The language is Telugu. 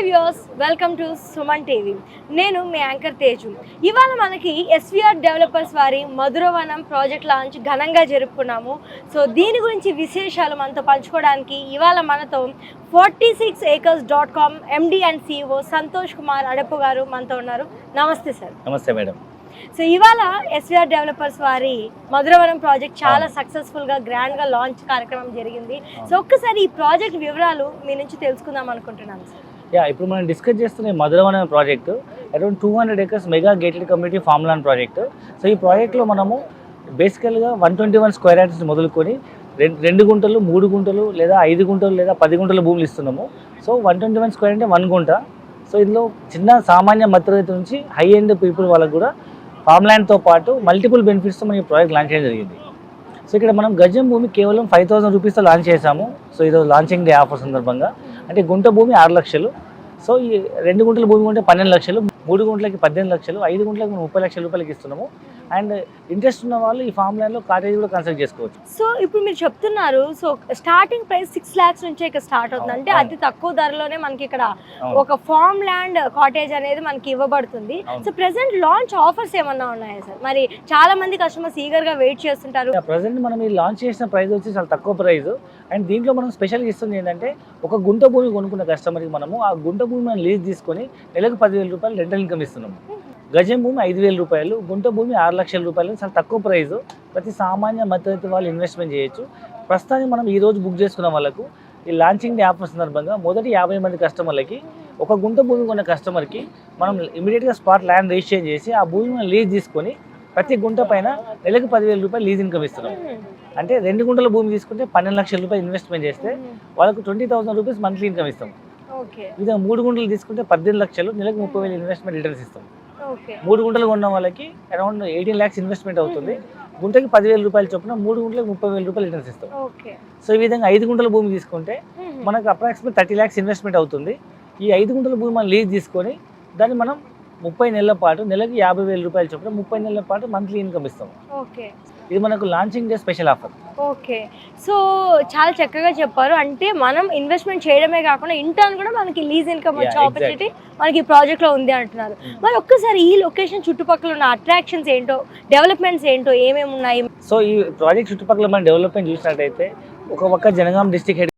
Hi viewers welcome to Suman TV. నేను మీ యాంకర్ తేజు. ఇవాళ మనకి ఎస్విఆర్ డెవలపర్స్ వారి మధురవనం ప్రాజెక్ట్ లాంచ్ ఘనంగా జరుపుకున్నాము. సో దీని గురించి విశేషాలు మనతో పంచుకోవడానికి ఇవాళ మనతో forty six acres dot com MD and CEO Santosh Kumar Adapu garu మనతో ఉన్నారు. నమస్తే సార్. నమస్తే మేడం. సో ఇవాళ ఎస్విఆర్ డెవలపర్స్ వారి మధురవనం ప్రాజెక్ట్ చాలా సక్సెస్ఫుల్గా గ్రాండ్గా లాంచ్ కార్యక్రమం జరిగింది. సో ఒక్కసారి ఈ ప్రాజెక్ట్ వివరాలు మీ నుంచి తెలుసుకుందాం అనుకుంటున్నాను సార్. యా ఇప్పుడు మనం డిస్కస్ చేస్తున్న ఈ Madhuravana project around two hundred acres mega gated community farm land project so ఈ ప్రాజెక్ట్లో మనము బేసికల్గా one twenty one square yards మొదలుకొని రెండు రెండు గుంటలు మూడు గుంటలు లేదా ఐదు గుంటలు లేదా పది గుంటల భూములు ఇస్తున్నాము. So one twenty one square అంటే వన్ గుంట. సో ఇందులో చిన్న సామాన్య మధ్యతరగతి నుంచి హై ఎండ్ పీపుల్ వాళ్ళకు కూడా ఫామ్ ల్యాండ్తో పాటు మల్టిపుల్ బెనిఫిట్స్తో మనం ఈ ప్రాజెక్ట్ లాంచ్ చేయడం జరిగింది. సో ఇక్కడ మనం గజం భూమి కేవలం ఫైవ్ థౌసండ్ రూపీస్తో లాంచ్ చేసాము సో ఇది లాంచింగ్ డే ఆఫర్ సందర్భంగా. అంటే గుంట భూమి ఆరు లక్షలు. సో ఈ రెండు గుంటల భూమి కొంటే పన్నెండు లక్షలు మూడు గుంటలకి పద్దెనిమిది లక్షలు ఐదు గుంటలకి ముప్పై లక్షల రూపాయలకి ఇస్తున్నాము. అండ్ ఇంట్రెస్ట్ ఉన్న వాళ్ళు ఈ ఫామ్ ల్యాండ్లో కాటేజ్ కూడా కన్స్ట్రక్ట్ చేసుకోవచ్చు. సో ఇప్పుడు మీరు చెప్తున్నారు so starting price six lakhs నుంచే ఇక్కడ స్టార్ట్ అవుతుంది. అంటే. అతి తక్కువ ధరలోనే మనకి ఇక్కడ. ఒక ఫార్మ్ ల్యాండ్ కాటేజ్ అనేది మనకి ఇవ్వబడుతుంది. సో ప్రెసెంట్ లాంచ్ ఆఫర్స్ ఏమన్నా ఉన్నాయా సార్? మరి చాలా మంది కస్టమర్స్ ఈగర్గా వెయిట్ చేస్తుంటారు ప్రజెంట్ మనం ఈ లాంచ్ చేసిన ప్రైస్ వచ్చి చాలా తక్కువ ప్రైస్ అండ్ దీంట్లో మనం స్పెషల్ ఇస్తుంది ఏంటంటే ఒక గుంట భూమి కొనుక్కున్న కస్టమర్కి మనము ఆ గుంట భూమి మనం లీజ్ తీసుకొని నెలకు పదివేల రూపాయలు రెంటల్ ఇన్కమ్ ఇస్తున్నాము. గజం భూమి ఐదు వేల రూపాయలు గుంట భూమి ఆరు లక్షల రూపాయలు చాలా తక్కువ ప్రైస్ ప్రతి సామాన్య మధ్యతరగతి వాళ్ళు ఇన్వెస్ట్మెంట్ చేయొచ్చు. ప్రస్తుతానికి మనం ఈ రోజు బుక్ చేసుకున్న వాళ్ళకు ఈ లాంచింగ్ ఆఫర్ సందర్భంగా మొదటి యాభై మంది కస్టమర్లకి ఒక గుంట భూమి కొన్న కస్టమర్కి మనం ఇమీడియట్గా స్పాట్ ల్యాండ్ రిజిస్టర్ చేసి ఆ భూమి మనం లీజ్ తీసుకొని ప్రతి గుంట పైన నెలకు పదివేల రూపాయలు లీజ్ ఇన్కమ్ ఇస్తున్నాం. అంటే రెండు గుంటల భూమి తీసుకుంటే పన్నెండు లక్షల రూపాయలు ఇన్వెస్ట్మెంట్ చేస్తే వాళ్ళకు twenty thousand rupees monthly income ఇస్తాం. ఇది మూడు గుంటలు తీసుకుంటే పద్దెనిమిది లక్షలు నెలకు ముప్పై వేలు ఇన్వెస్ట్మెంట్ రిటర్న్స్ ఇస్తాం. మూడు గుంటలు కొన్న వాళ్ళకి అరౌండ్ ఎయిటీన్ ల్యాక్స్ ఇన్వెస్ట్మెంట్ అవుతుంది. గుంటకి పదివేల రూపాయలు చొప్పున మూడు గుంటలకు ముప్పై వేల రూపాయలు రిటర్న్స్ ఇస్తాం. సో ఈ విధంగా ఐదు గుంటల భూమి తీసుకుంటే మనకు అప్రాక్సిమేట్ థర్టీ ల్యాక్స్ ఇన్వెస్ట్మెంట్ అవుతుంది. ఈ ఐదు గుంటల భూమి మనం లీజ్ తీసుకొని దాన్ని మనం ముప్పై నెలల పాటు నెలకి యాభై వేల రూపాయలు చొప్పున ముప్పై నెలల పాటు మంత్లీ ఇన్కమ్ ఇస్తాం. ఇది మనకు launching day special offer okay. So చాలా చక్కగా చెప్పారు. అంటే మనం ఇన్వెస్ట్మెంట్ చేయడమే కాకుండా ఇంటర్న్ కూడా మనకి లీజ్ ఇన్కమ్ వచ్చే ఆపర్చునిటీ మనకి ప్రాజెక్ట్లో ఉంది అంటున్నారు. మరి ఒక్కసారి ఈ లొకేషన్ చుట్టుపక్కల ఉన్న అట్రాక్షన్స్ ఏంటో డెవలప్మెంట్స్ ఏంటో ఏమేమి ఉన్నాయి సో ఈ ప్రాజెక్ట్ చుట్టుపక్కల మనం డెవలప్మెంట్ చూసినట్టయితే ఒక పక్క జనగాం డిస్టిక్ హెడ్